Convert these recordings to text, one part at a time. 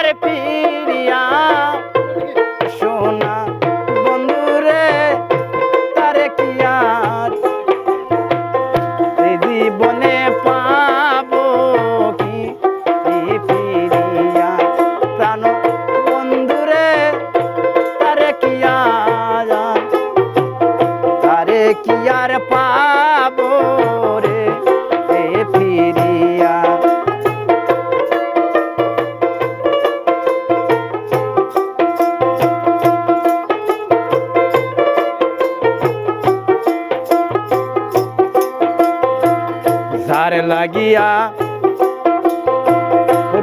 আমার পিড়িয়া সোনা বন্ধুরে, তারে কি আর জীবনে পাবো কি? পিরিয়া। প্রাণ বন্ধুরে, তারে কি আর তারে কি আর পাবো? লাগিয়া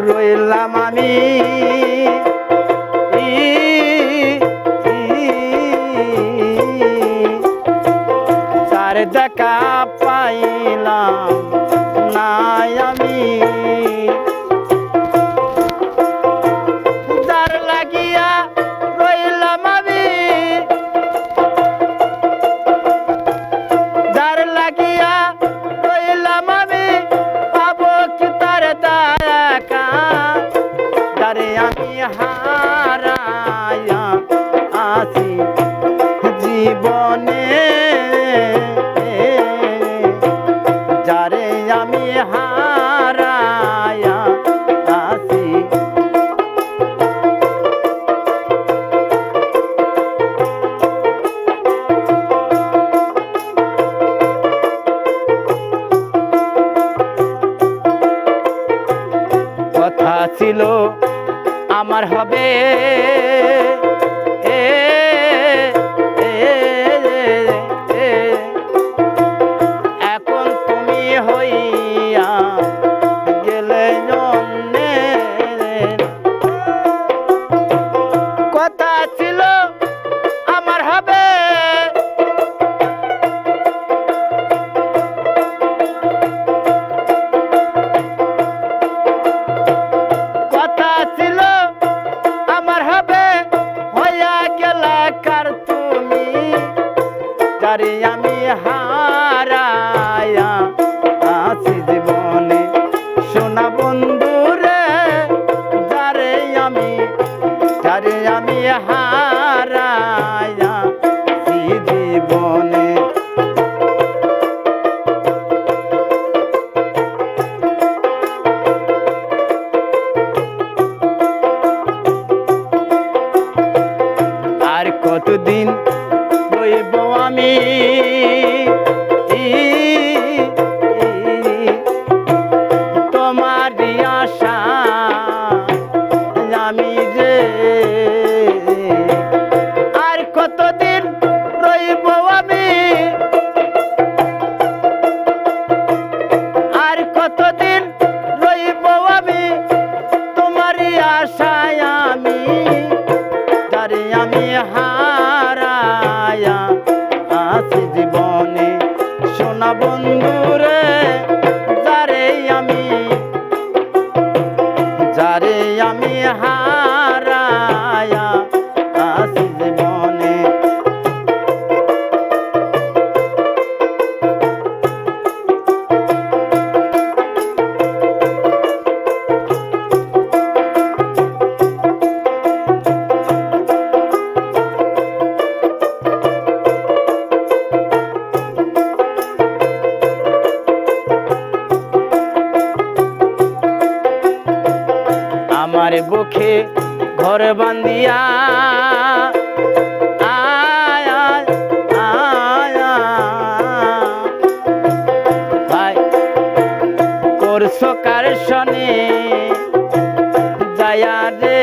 রইলাম আমি। তার দেখা পাইলাম নাই আমি। আমি হারায়া আসি কথা ছিল আমার হবে এ, গেলা তুমি যারে আমি হারায়া আছি জীবনে। সোনা বন্ধুরে যারে আমি যারে আমি হারায়া রইব আমি। তোমার আশা আমি রে আমার বুকে ঘর বান্দিয়া করছ কার যায়া রে।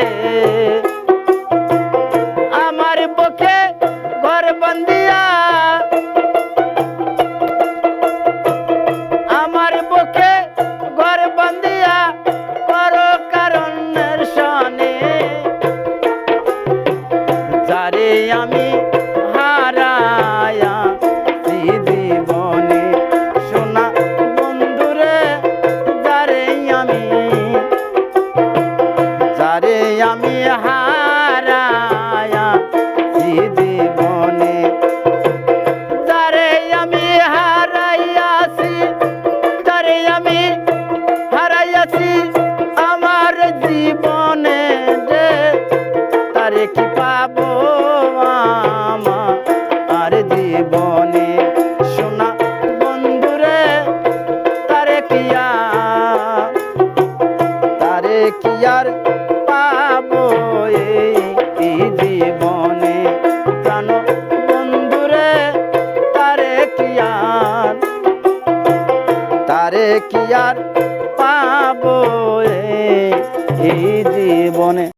জীবনে যারে আমি হারাইয়াছি, যারে আমি হারাইয়াছি আমার জীবনে তারে কি পাবো আমার জীবনে? সোনা বন্ধুরে, তারে কিয়া তারে কি কি আর